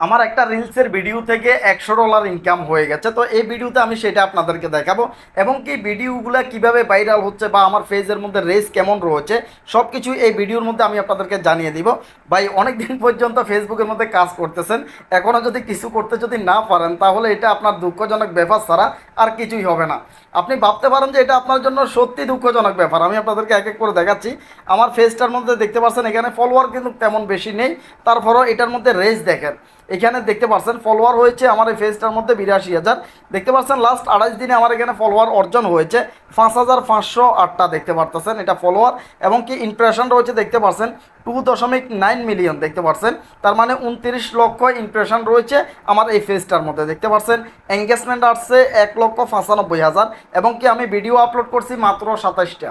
আমার একটা রিলসের ভিডিও থেকে একশো ডলার ইনকাম হয়ে গেছে। তো এই ভিডিওতে আমি সেটা আপনাদেরকে দেখাবো এবং কি ভিডিওগুলো কীভাবে ভাইরাল হচ্ছে বা আমার ফেজের মধ্যে রেস কেমন রয়েছে সব কিছু এই ভিডিওর মধ্যে আমি আপনাদেরকে জানিয়ে দিব। ভাই অনেক দিন পর্যন্ত ফেসবুকের মধ্যে কাজ করতেছেন এখনও যদি কিছু করতে যদি না পারেন, তাহলে এটা আপনার দুঃখজনক ব্যাপার ছাড়া আর কিছুই হবে না। আপনি ভাবতে পারেন যে এটা আপনার জন্য সত্যি দুঃখজনক ব্যাপার। আমি আপনাদেরকে এক এক করে দেখাচ্ছি। আমার ফেসটার মধ্যে দেখতে পাচ্ছেন, এখানে ফলোয়ার কিন্তু তেমন বেশি নেই, তারপরও এটার মধ্যে রেস দেখেন। এখানে দেখতে পাচ্ছেন ফলোয়ার হয়েছে আমার এই ফেসটার মধ্যে বিরাশি হাজার। দেখতে পাচ্ছেন লাস্ট আড়াইশ দিনে আমার এখানে ফলোয়ার অর্জন হয়েছে, পাঁচ হাজার পাঁচশো আটটা দেখতে পারতেছেন এটা ফলোয়ার এবং কি ইমপ্রেশন রয়েছে দেখতে পাচ্ছেন টু দশমিক নাইন মিলিয়ন দেখতে পাচ্ছেন তার মানে উনত্রিশ লক্ষ ইমপ্রেশন রয়েছে আমার এই ফেসটার মধ্যে। দেখতে পাচ্ছেন এঙ্গেজমেন্ট আসছে এক লক্ষ পঁচানব্বই হাজার। এবং কি আমি ভিডিও আপলোড করছি মাত্র সাতাশটা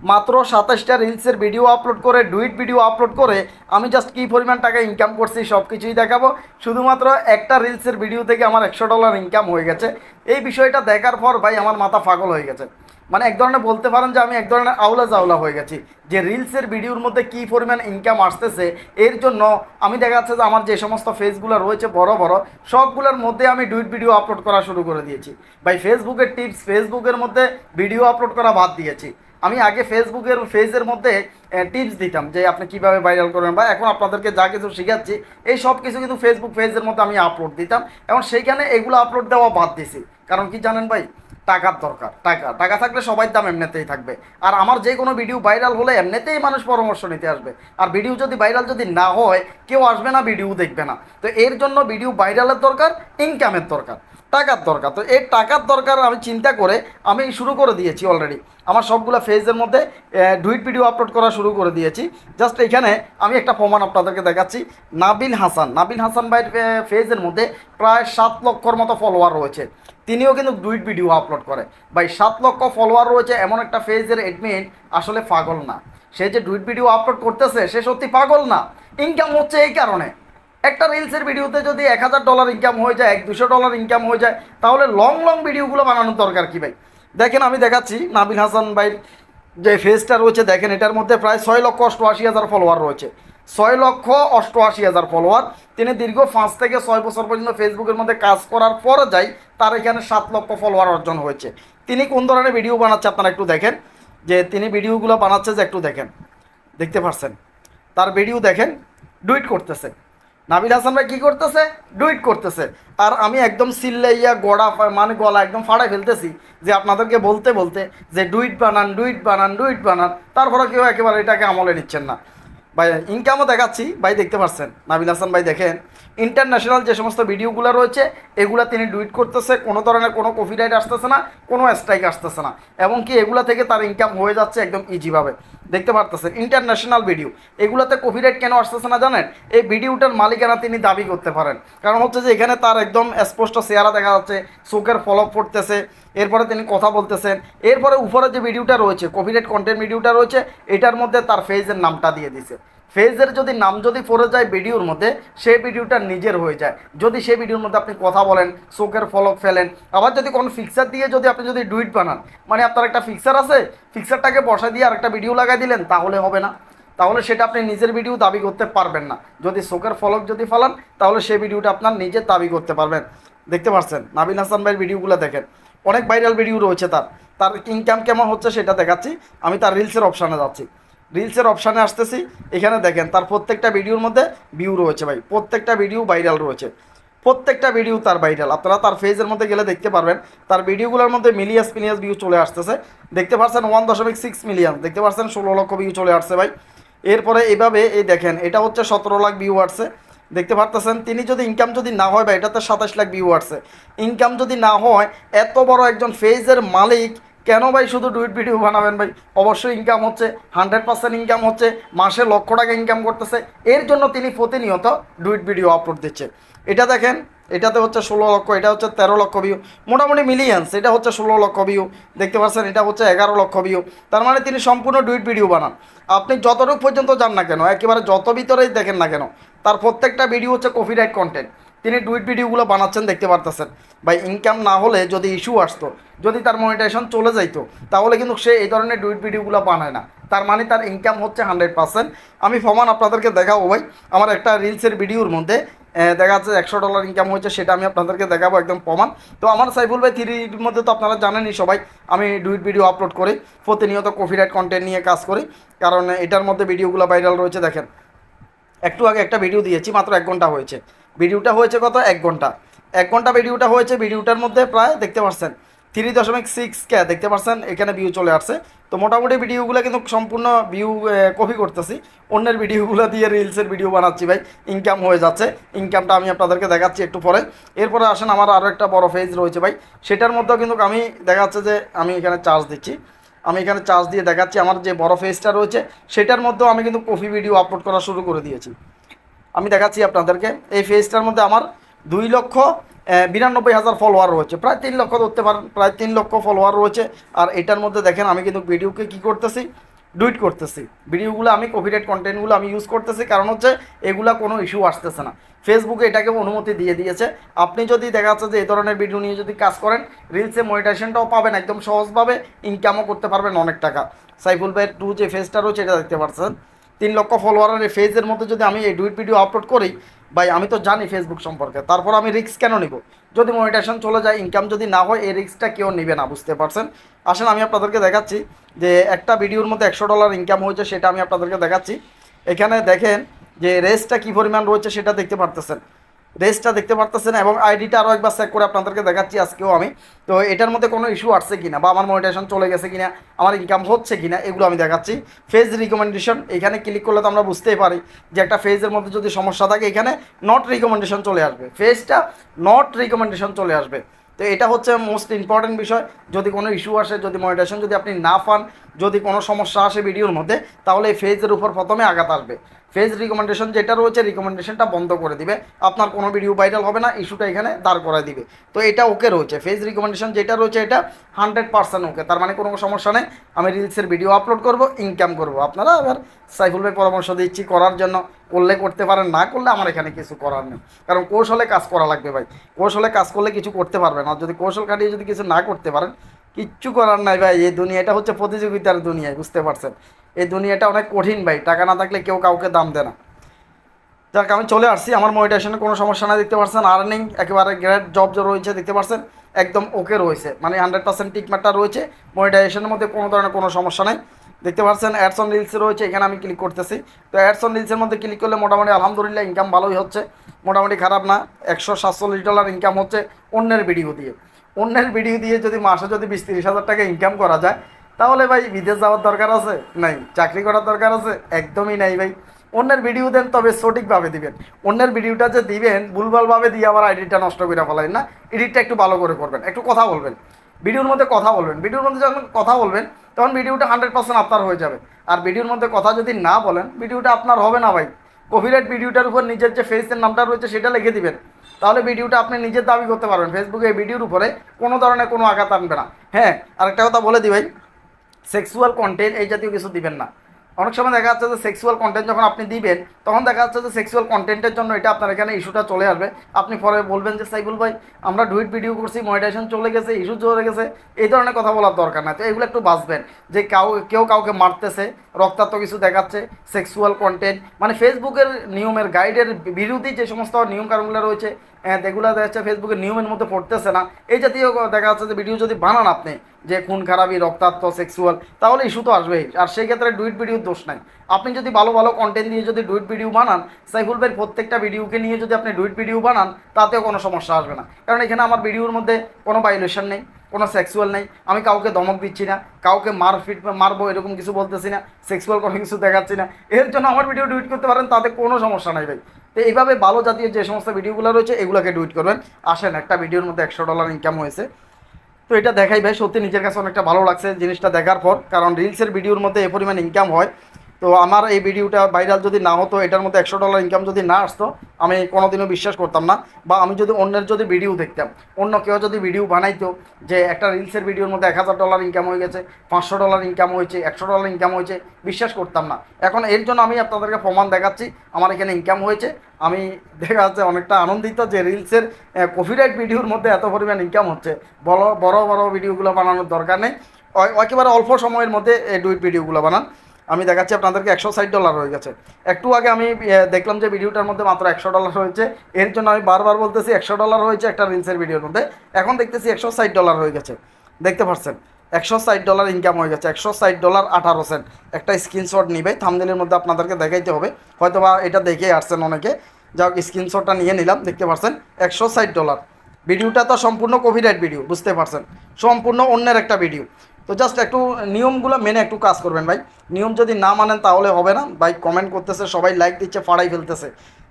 মাত্র সাতাশটা রিলসের ভিডিও আপলোড করে ডুইট ভিডিও আপলোড করে, আমি জাস্ট কী পরিমাণ টাকা ইনকাম করছি সব কিছুই দেখাবো। শুধুমাত্র একটা রিলসের ভিডিও থেকে আমার একশো ডলার ইনকাম হয়ে গেছে। এই বিষয়টা দেখার পর ভাই আমার মাথা পাগল হয়ে গেছে। মানে এক ধরনের বলতে পারেন যে আমি এক ধরনের আউলা জাউলা হয়ে গেছি। যে রিলসের ভিডিওর মধ্যে কী পরিমাণ ইনকাম আসতেছে, এর জন্য আমি দেখা যাচ্ছে যে আমার যে সমস্ত ফেসগুলো রয়েছে বড় বড়, সবগুলোর মধ্যে আমি ডুইট ভিডিও আপলোড করা শুরু করে দিয়েছি। ভাই ফেসবুকের টিপস ফেসবুকের মধ্যে ভিডিও আপলোড করা বাদ দিয়েছি। আমি আগে ফেসবুকের, ফেজের মধ্যে টিপস দিতাম যে আপনি কীভাবে ভাইরাল করবেন বা এখন আপনাদেরকে যা কিছু শেখাচ্ছি, এই সব কিছু কিন্তু ফেসবুক পেজের মধ্যে আমি আপলোড দিতাম এবং সেইখানে এগুলো আপলোড দেওয়া বাদ দিছি। কারণ কি জানেন ভাই? টাকার দরকার, টাকা। টাকা থাকলে সবাই দাম এমনিতেই থাকবে। আর আমার যে কোনো ভিডিও ভাইরাল হলে এমনিতেই মানুষ পরামর্শ নিতে আসবে। আর ভিডিও যদি ভাইরাল যদি না হয়, কেউ আসবে না ভিডিও দেখবে না। তো এর জন্য ভিডিও ভাইরালের দরকার ইনকামের দরকার। টাকার দরকার। তো এই টাকার দরকার আমি চিন্তা করে আমি শুরু করে দিয়েছি অলরেডি আমার সবগুলো ফেজের মধ্যে ডুইট ভিডিও আপলোড করা শুরু করে দিয়েছি। জাস্ট এখানে আমি একটা প্রমাণ আপনাদেরকে দেখাচ্ছি। নাবিন হাসান। নাবিন হাসান ভাইয়ের ফেজের মধ্যে প্রায় সাত লক্ষর মতো ফলোয়ার রয়েছে। তিনিও কিন্তু ডুইট ভিডিও আপলোড করে। ভাই, সাত লক্ষ ফলোয়ার রয়েছে এমন একটা ফেজের এডমিন আসলে পাগল না। সে যে ডুইট ভিডিও আপলোড করতেছে, সে সত্যি পাগল না। ইনকাম হচ্ছে এই কারণে। একটা রিলসের ভিডিওতে যদি এক হাজার ডলার ইনকাম হয়ে যায়, এক দুশো ডলার ইনকাম হয়ে যায়, তাহলে লং লং ভিডিওগুলো বানানোর দরকার কি ভাই? দেখেন আমি দেখাচ্ছি নাবিল হাসান ভাইয়ের যে ফেসটা রয়েছে, দেখেন এটার মধ্যে প্রায় ছয় লক্ষ অষ্টআশি হাজার ফলোয়ার রয়েছে। ছয় লক্ষ অষ্টআশি হাজার ফলোয়ার তিনি দীর্ঘ পাঁচ থেকে ছয় বছর পর্যন্ত ফেসবুকের মধ্যে কাজ করার পরে যাই, তার এখানে সাত লক্ষ ফলোয়ার অর্জন হয়েছে। তিনি কোন ধরনের ভিডিও বানাচ্ছে আপনারা একটু দেখেন। যে তিনি ভিডিওগুলো বানাচ্ছে যে একটু দেখেন। দেখতে পারছেন? তার ভিডিও দেখেন ডুইট করতেছে। নাবিল হাসান ভাই কী করতেছে? ডুইট করতেছে। আর আমি একদম সিল্লাইয়া গড়া মানে গলা একদম ফাড়াই ফেলতেছি যে আপনাদেরকে বলতে বলতে যে ডুইট বানান ডুইট বানান ডুইট বানান। তারপরে কেউ একেবারে এটাকে আমলে নিচ্ছেন না। ভাই ইনকামও দেখাচ্ছি। ভাই, দেখতে পাচ্ছেন নাবিল হাসান ভাই, দেখেন। ইন্টারন্যাশনাল যে সমস্ত ভিডিওগুলো রয়েছে, এগুলা তিনি ডুইট করতেছে। কোনো ধরনের কোনো কপিরাইট আসতেছে না, কোনো স্ট্রাইক আসতেছে না। এবং কি এগুলা থেকে তার ইনকাম হয়ে যাচ্ছে একদম ইজিভাবে দেখতে পারতেছে ইন্টারন্যাশনাল ভিডিও এগুলোতে কপিরাইট কেন আসতেছে না জানেন? এই ভিডিওটার মালিকানা তিনি দাবি করতে পারেন। কারণ হচ্ছে যে এখানে তার একদম স্পষ্ট চেহারা দেখা যাচ্ছে, চোখের ফলক পড়তেছে, এরপরে তিনি কথা বলতেছেন, এরপরে উপরে যে ভিডিওটা রয়েছে কপিরাইট কন্টেন্ট ভিডিওটা রয়েছে, এটার মধ্যে তার ফেজের নামটা দিয়ে দিছে। ফেজের যদি নাম যদি পড়ে যায় ভিডিওর মধ্যে, সেই ভিডিওটা নিজের হয়ে যায়। যদি সেই ভিডিওর মধ্যে আপনি কথা বলেন, চোখের ফলক ফেলেন, আবার যদি কোনো ফিক্সার দিয়ে যদি আপনি যদি ডুইট বানান মানে আপনার একটা ফিক্সার আছে ফিক্সারটাকে বসা দিয়ে আরেকটা ভিডিও লাগাই দিলেন, তাহলে হবে না। তাহলে সেটা আপনি নিজের ভিডিও দাবি করতে পারবেন না। যদি চোখের ফলক যদি ফেলান, তাহলে সেই ভিডিওটা আপনার নিজের দাবি করতে পারবেন। দেখতে পাচ্ছেন নাবিল হাসান ভাইয়ের ভিডিওগুলো দেখেন। অনেক ভাইরাল ভিডিও রয়েছে তার। তার ইনকাম কেমন হচ্ছে সেটা দেখাচ্ছি। আমি তার রিলসের অপশানে যাচ্ছি। রিলসের অপশানে আসতেছি। এখানে দেখেন, তার প্রত্যেকটা ভিডিওর মধ্যে ভিউ রয়েছে ভাই। প্রত্যেকটা ভিডিও ভাইরাল রয়েছে। প্রত্যেকটা ভিডিও তার ভাইরাল আপনারা তার ফেজের মধ্যে গেলে দেখতে পারবেন, তার ভিডিওগুলোর মধ্যে মিলিয়াস মিলিয়াস ভিউ চলে আসতেছে। দেখতে পাচ্ছেন ওয়ান দশমিক সিক্স মিলিয়ন দেখতে পাচ্ছেন ষোলো লক্ষ ভিউ চলে আসছে ভাই। এরপরে এইভাবে এই দেখেন, এটা হচ্ছে সতেরো লাখ ভিউ আসছে। দেখতে পারতেছেন, তিনি যদি ইনকাম যদি না হয় বা এটাতে সাতাশ লাখ ভিউ আসছে। ইনকাম যদি না হয়, এত বড় একজন ফেজের মালিক কেন ভাই শুধু ডুইট ভিডিও বানাবেন ভাই? অবশ্যই ইনকাম হচ্ছে হান্ড্রেড পার্সেন্ট ইনকাম হচ্ছে, মাসে লক্ষ টাকা ইনকাম করতেছে। এর জন্য তিনি প্রতিনিয়ত ডুইট ভিডিও আপলোড দিচ্ছে। এটা দেখেন, এটাতে হচ্ছে ষোলো লক্ষ, এটা হচ্ছে তেরো লক্ষ ভিউ মোটামুটি মিলিয়ন্স এটা হচ্ছে ষোলো লক্ষ ভিউ দেখতে পাচ্ছেন, এটা হচ্ছে এগারো লক্ষ ভিউ তার মানে তিনি সম্পূর্ণ ডুইট ভিডিও বানান। আপনি যতটুকু পর্যন্ত যান না কেন, একেবারে যত ভিতরেই দেখেন না কেন, তার প্রত্যেকটা ভিডিও হচ্ছে কপিরাইট কন্টেন্ট তিনি ডুইট ভিডিওগুলো বানাচ্ছেন, দেখতে পারতেছেন। বা ইনকাম না হলে যদি ইস্যু আসতো, যদি তার মনিটাইজেশন চলে যাইতো, তাহলে কিন্তু সে এই ধরনের ডুইট ভিডিওগুলো বানায় না। তার মানে তার ইনকাম হচ্ছে হান্ড্রেড পার্সেন্ট আমি প্রমাণ আপনাদেরকে দেখাবো ভাই, আমার একটা রিলসের ভিডিওর মধ্যে দেখা যাচ্ছে একশো ডলার ইনকাম হয়েছে, সেটা আমি আপনাদেরকে দেখাবো একদম প্রমাণ তো আমার সাইফুল ভাই থ্রির মধ্যে তো আপনারা জানেনই সবাই, আমি ডুইট ভিডিও আপলোড করি, প্রতিনিয়ত কপিরাইট কন্টেন্ট নিয়ে কাজ করি, কারণ এটার মধ্যে ভিডিওগুলো ভাইরাল রয়েছে, দেখেন। একটু আগে একটা ভিডিও দিয়েছি, মাত্র এক ঘণ্টা হয়েছে। ভিডিওটা হয়েছে কত? এক ঘণ্টা। এক ঘণ্টা ভিডিওটা হয়েছে, ভিডিওটার মধ্যে প্রায় দেখতে পাচ্ছেন থ্রি দশমিক সিক্স কে দেখতে পাচ্ছেন এখানে ভিউ চলে আসছে। তো মোটামুটি ভিডিওগুলো কিন্তু সম্পূর্ণ ভিউ কপি করতেছি। অন্যের ভিডিওগুলো দিয়ে রিলসের ভিডিও বানাচ্ছি ভাই ইনকাম হয়ে যাচ্ছে। ইনকামটা আমি আপনাদেরকে দেখাচ্ছি একটু পরে। এরপরে আসেন, আমার আরও একটা বড় ফেজ রয়েছে ভাই। সেটার মধ্যেও কিন্তু আমি দেখাচ্ছে যে আমি এখানে চার্জ দিচ্ছি। আমি এখানে চার্জ দিয়ে দেখাচ্ছি, আমার যে বড় ফেজটা রয়েছে, সেটার মধ্যেও আমি কিন্তু কফি ভিডিও আপলোড করা শুরু করে দিয়েছি। আমি দেখাচ্ছি আপনাদেরকে। এই ফেজটার মধ্যে আমার দুই লক্ষ বিরানব্বই হাজার ফলোয়ার রয়েছে। প্রায় তিন লক্ষ ধরতে পারেন, প্রায় তিন লক্ষ ফলোয়ার রয়েছে। আর এটার মধ্যে দেখেন, আমি কিন্তু ভিডিওকে কী করতেছি? ডুইট করতেছি। ভিডিওগুলো আমি কপিরাইট কন্টেন্টগুলো আমি ইউজ করতেছি। কারণ হচ্ছে, এগুলা কোনো ইস্যু আসতেছে না। ফেসবুকে এটাকে অনুমতি দিয়ে দিয়েছে। আপনি যদি দেখা যাচ্ছে যে এই ধরনের ভিডিও নিয়ে যদি কাজ করেন রিলসে মনিটাইজেশনটাও পাবেন একদম সহজভাবে ইনকামও করতে পারবেন অনেক টাকা। সাইফুল ভাইয়ের টু যে ফেজটা রয়েছে, এটা দেখতে পাচ্ছেন। তিন লক্ষ ফলোয়ারের ফেজের মধ্যে যদি আমি এই ডুইট ভিডিও আপলোড করি, ভাই, আমি তো জানি ফেসবুক সম্পর্কে। তারপর আমি রিক্স কেন নিব? যদি মনিটাইজেশন চলে যায় ইনকাম যদি না হয়, এই রিক্সটা কেউ নেবে না, বুঝতে পারছেন? আসেন, আমি আপনাদেরকে দেখাচ্ছি যে একটা ভিডিওর মধ্যে একশো ডলার ইনকাম হয়েছে, সেটা আমি আপনাদেরকে দেখাচ্ছি। এখানে দেখেন যে রেসটা কী পরিমাণ রয়েছে, সেটা দেখতে পারতেছেন। রেসটা দেখতে পারতেছেন এবং আইডিটা আরও একবার চেক করে আপনাদেরকে দেখাচ্ছি আজকেও আমি। তো এটার মধ্যে কোনো ইস্যু আসছে কিনা বা আমার মনিটাইজেশন চলে গেছে কিনা, আমার ইনকাম হচ্ছে কিনা, এগুলো আমি দেখাচ্ছি। ফেজ রিকমেন্ডেশন এখানে ক্লিক করলে তো আমরা বুঝতেই পারি যে একটা ফেজের মধ্যে যদি সমস্যা থাকে, এখানে নট রিকমেন্ডেশন চলে আসবে। ফেজটা নট রিকমেন্ডেশন চলে আসবে। তো এটা হচ্ছে মোস্ট ইম্পর্টেন্ট বিষয়। যদি কোনো ইস্যু আসে, যদি মনিটাইজেশন যদি আপনি না পান, যদি কোনো সমস্যা আসে ভিডিওর মধ্যে, তাহলে এই ফেজের উপর প্রথমে আঘাত আসবে। ফেজ রিকমেন্ডেশন যেটা রয়েছে রিকমেন্ডেশনটা বন্ধ করে দিবে। আপনার কোনো ভিডিও ভাইরাল হবে না ইস্যুটা এখানে দাঁড় করায় দিবে। তো এটা ওকে রয়েছে। ফেজ রিকমেন্ডেশন যেটা রয়েছে, এটা হান্ড্রেড পার্সেন্ট ওকে তার মানে কোনো সমস্যা নেই। আমি রিলসের ভিডিও আপলোড করব ইনকাম করব। আপনারা এবার সাইফুল ভাই পরামর্শ দিচ্ছি করার জন্য। করলে করতে পারেন, না করলে আমার এখানে কিছু করার নেই। কারণ কৌশলে কাজ করা লাগবে ভাই। কৌশলে কাজ করলে কিছু করতে পারবেন আর যদি কৌশল কাটিয়ে যদি কিছু না করতে পারেন, কিচ্ছু করার নাই ভাই। এই দুনিয়াটা হচ্ছে প্রতিযোগিতার দুনিয়ায় বুঝতে পারছেন? এই দুনিয়াটা অনেক কঠিন ভাই। টাকা না থাকলে কেউ কাউকে দাম দেয় না। যাক, আমি চলে আসছি। আমার মনিটাইজেশনে কোনো সমস্যা না দেখতে পারছেন? আর্নিং একেবারে গ্রেট জব যে রয়েছে, দেখতে পারছেন? একদম ওকে রয়েছে। মানে হান্ড্রেড পার্সেন্ট টিকমারটা রয়েছে। মনিটাইজেশনের মধ্যে কোনো ধরনের কোনো সমস্যা নেই। দেখতে পাচ্ছেন অ্যাডস অন রিলস রয়েছে, এখানে আমি ক্লিক করতেছি। তো অ্যাডস অন রিলসের মধ্যে ক্লিক করলে মোটামুটি আলহামদুলিল্লাহ ইনকাম ভালোই হচ্ছে। মোটামুটি খারাপ না, একশো সাতচল্লিশ ডলার ইনকাম হচ্ছে অন্যের ভিডিও দিয়ে। অন্যের ভিডিও দিয়ে যদি মাসে যদি বিশ তিরিশ হাজার টাকা ইনকাম করা যায়, তাহলে ভাই বিদেশ যাওয়ার দরকার আছে? নাই। চাকরি করার দরকার আছে? একদমই নাই ভাই। অন্যের ভিডিও দেন, তবে সঠিকভাবে দিবেন। অন্যের ভিডিওটা যে দিবেন, ভুলভালভাবে দিয়ে আবার আইডিটা নষ্ট করে ফেলেন না। এডিটটা একটু ভালো করে করবেন। একটু কথা বলবেন। ভিডিওর মধ্যে কথা বলবেন। ভিডিওর মধ্যে যখন কথা বলবেন, তখন ভিডিওটা হান্ড্রেড পার্সেন্ট আপনার হয়ে যাবে। আর ভিডিওর মধ্যে কথা যদি না বলেন, ভিডিওটা আপনার হবে না ভাই। কপিরাইট ভিডিওটার উপর নিজের যে ফেসের নামটা রয়েছে, সেটা লিখে দিবেন। তাহলে ভিডিওটা আপনি নিজের দাবি করতে পারবেন। ফেসবুকে এই ভিডিওর উপরে কোনো ধরনের কোনো আঘাত আনবে না। হ্যাঁ আরেকটা কথা বলে দিই ভাই। সেক্সুয়াল কন্টেন্ট এই জাতীয় কিছু দিবেন না। অনেক সময় দেখা যাচ্ছে যে সেক্সুয়াল কন্টেন্ট যখন আপনি দিবেন, তখন দেখা যাচ্ছে যে সেক্সুয়াল কন্টেন্টের জন্য এটা আপনার এখানে ইস্যুটা চলে আসবে। আপনি পরে বলবেন যে সাইবুল ভাই, আমরা ডুইট ভিডিও করছি মনিটাইজেশন চলে গেছে ইস্যু চলে গেছে। এই ধরনের কথা বলার দরকার না তো এগুলো একটু বাঁচবেন। যে কাউ, কেউ কাউকে মারতেছে, রক্তাক্ত কিছু দেখাচ্ছে সেক্সুয়াল কন্টেন্ট মানে ফেসবুকের নিয়মের গাইডের বিরোধী যে সমস্ত নিয়মকানুনগুলো রয়েছে হ্যাঁ এগুলো দেখা যাচ্ছে ফেসবুকের নিয়মের মধ্যে পড়তেছে না। এই জাতীয় দেখা যাচ্ছে যে ভিডিও যদি বানান আপনি যে খুন খারাপি, রক্তাক্ত সেক্সুয়াল তাহলে ইস্যু তো আসবেই। আর সেই ক্ষেত্রে ডুইট ভিডিওর দোষ নাই। আপনি যদি ভালো ভালো কন্টেন্ট দিয়ে যদি ডুইট ভিডিও বানান, সাইফুল ভাইয়ের প্রত্যেকটা ভিডিওকে নিয়ে যদি আপনি ডুইট ভিডিও বানান, তাতেও কোনো সমস্যা আসবে না। কারণ এখানে আমার ভিডিওর মধ্যে কোনো ভাইলেশন নেই, কোনো সেক্সুয়াল নেই। আমি কাউকে দমক দিচ্ছি না, কাউকে মারপিট মারবো এরকম কিছু বলতেছি না সেক্সুয়াল কোনো কিছু দেখাচ্ছি না। এর জন্য আমার ভিডিও ডুইট করতে পারেন, তাতে কোনো সমস্যা নাই ভাই। তো এইভাবে ভালো জাতীয় যে সমস্ত ভিডিওগুলো রয়েছে, এগুলোকে ডুইট করবেন। আসেন, একটা ভিডিওর মধ্যে একশো ডলার ইনকাম হয়েছে। এটা দেখাই ভাই, সত্যি নিজের কাছে অনেকটা ভালো লাগছে জিনিসটা দেখার পর। কারণ রিলসের ভিডিওর মধ্যে এ পরিমাণ ইনকাম হয়। তো আমার এই ভিডিওটা ভাইরাল যদি না হতো, এটার মধ্যে একশো ডলার ইনকাম যদি না আসতো, আমি কোনোদিনও বিশ্বাস করতাম না। বা আমি যদি অন্যের যদি ভিডিও দেখতাম, অন্য কেউ যদি ভিডিও বানাইতো যে একটা রিলসের ভিডিওর মধ্যে এক হাজার ডলার ইনকাম হয়ে গেছে, পাঁচশো ডলার ইনকাম হয়েছে, একশো ডলার ইনকাম হয়েছে, বিশ্বাস করতাম না। এখন এর জন্য আমি আপনাদেরকে প্রমাণ দেখাচ্ছি, আমার এখানে ইনকাম হয়েছে। আমি দেখা যাচ্ছে অনেকটা আনন্দিত যে রিলসের কপিরাইট ভিডিওর মধ্যে এত পরিমাণ ইনকাম হচ্ছে। বড় বড় বড় ভিডিওগুলো বানানোর দরকার নেই। একেবারে অল্প সময়ের মধ্যে এই ডুইট ভিডিওগুলো বানান। আমি দেখাচ্ছি আপনাদেরকে একশো ষাট ডলার হয়ে গেছে। একটু আগে আমি দেখলাম যে ভিডিওটার মধ্যে মাত্র একশো ডলার হয়েছে। এর জন্য আমি বারবার বলতেছি একশো ডলার হয়েছে একটা রিলসের ভিডিওর মধ্যে। এখন দেখতেছি একশো ষাট ডলার হয়ে গেছে। দেখতে পাচ্ছেন একশো ষাট ডলার ইনকাম হয়ে গেছে। একশো ষাট ডলার আঠারো সেন্ট একটা স্ক্রিনশট নিবে থামদিনের মধ্যে আপনাদেরকে দেখাইতে হবে। হয়তো বা এটা দেখে আসছেন অনেকে। যা হোক স্ক্রিনশটটা নিয়ে নিলাম, দেখতে পাচ্ছেন একশো ষাট ডলার ভিডিওটা তো সম্পূর্ণ কপিরাইট ভিডিও বুঝতে পারছেন? সম্পূর্ণ অন্যের একটা ভিডিও তো জাস্ট একটু নিয়মগুলো মেনে একটু কাজ করবেন ভাই। নিয়ম যদি না মানেন তাহলে হবে না। ভাই কমেন্ট করতেছে, সবাই লাইক দিচ্ছে, ফাড়াই ফেলতেছে।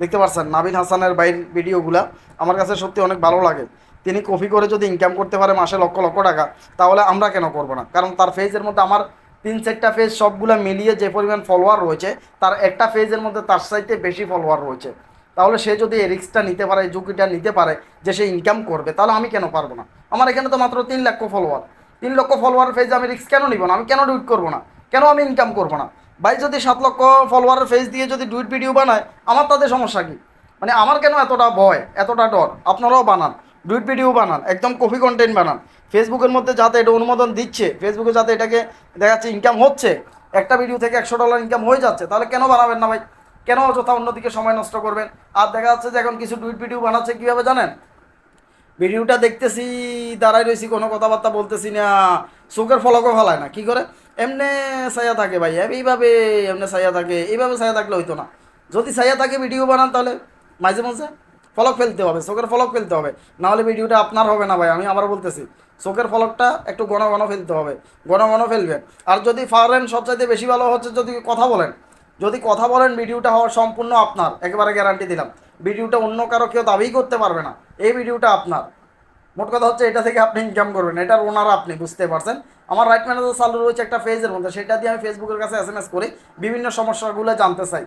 দেখতে পাচ্ছেন নাবিন হাসানের বাইর ভিডিওগুলা আমার কাছে সত্যি অনেক ভালো লাগে। তিনি কপি করে যদি ইনকাম করতে পারে মাসে লক্ষ লক্ষ টাকা, তাহলে আমরা কেন করব না? কারণ তার ফেজের মধ্যে আমার তিন চারটা ফেজ সবগুলো মিলিয়ে যে পরিমাণ ফলোয়ার রয়েছে, তার একটা ফেজের মধ্যে তার চাইতে বেশি ফলোয়ার রয়েছে। তাহলে সে যদি এই রিস্কটা নিতে পারে ঝুঁকিটা নিতে পারে যে সে ইনকাম করবে, তাহলে আমি কেন পারব না? আমার এখানে তো মাত্র তিন লক্ষ ফলোয়ার তিন লক্ষ ফলোয়ার ফেজ আমি রিস্ক কেন নিব না? আমি কেন ডুইট করব না? কেন আমি ইনকাম করব না? ভাই, যদি সাত লক্ষ ফলোয়ারের ফেজ দিয়ে যদি ডুইট ভিডিও বানায়, আমার তাদের সমস্যা কি? মানে আমার কেন এতটা ভয়, এতটা ডর? আপনারাও বানান ডুইট ভিডিও বানান, একদম কপি কন্টেন্ট বানান। ফেসবুকের মধ্যে যাতে এটা অনুমোদন দিচ্ছে ফেসবুকে যাতে এটাকে দেখা যাচ্ছে ইনকাম হচ্ছে, একটা ভিডিও থেকে একশো ডলার ইনকাম হয়ে যাচ্ছে, তাহলে কেন বানাবেন না ভাই? কেন অযথা অন্যদিকে সময় নষ্ট করবেন? আর দেখা যাচ্ছে যে এখন কিছু ডুইট ভিডিও বানাচ্ছে, কীভাবে জানেন? ভিডিওটা দেখতেছি দাঁড়াই রয়েছি, কোনো কথাবার্তা বলতেছি না, চোখের ফলকও ফেলায় না, কি করে? এমনে ছায়া থাকে ভাই এইভাবে এমনি ছায়া থাকে, এইভাবে ছায়া থাকলে হইতো না। যদি ছায়া থাকে ভিডিও বানান তাহলে মাঝে মাঝে ফলক ফেলতে হবে, চোখের ফলক ফেলতে হবে। নাহলে ভিডিওটা আপনার হবে না ভাই, আমি আবার বলতেছি, চোখের ফলকটা একটু ঘন ঘন ফেলতে হবে, ঘন ঘন ফেলবেন। আর যদি পারেন, সবচাইতে বেশি ভালো হচ্ছে যদি কথা বলেন। যদি কথা বলেন, ভিডিওটা হওয়া সম্পূর্ণ আপনার, একেবারে গ্যারান্টি দিলাম। ভিডিওটা অন্য কারও কেউ দাবিই করতে পারবে না, এই ভিডিওটা আপনার। মোট কথা হচ্ছে এটা থেকে আপনি ইনকাম করবেন। এটার ওনার আপনি, বুঝতে পারছেন? আমার রাইট ম্যানেজার চালু রয়েছে একটা ফেজের মধ্যে, সেটা দিয়ে আমি ফেসবুকের কাছে এস এম এস করি, বিভিন্ন সমস্যাগুলো জানতে চাই।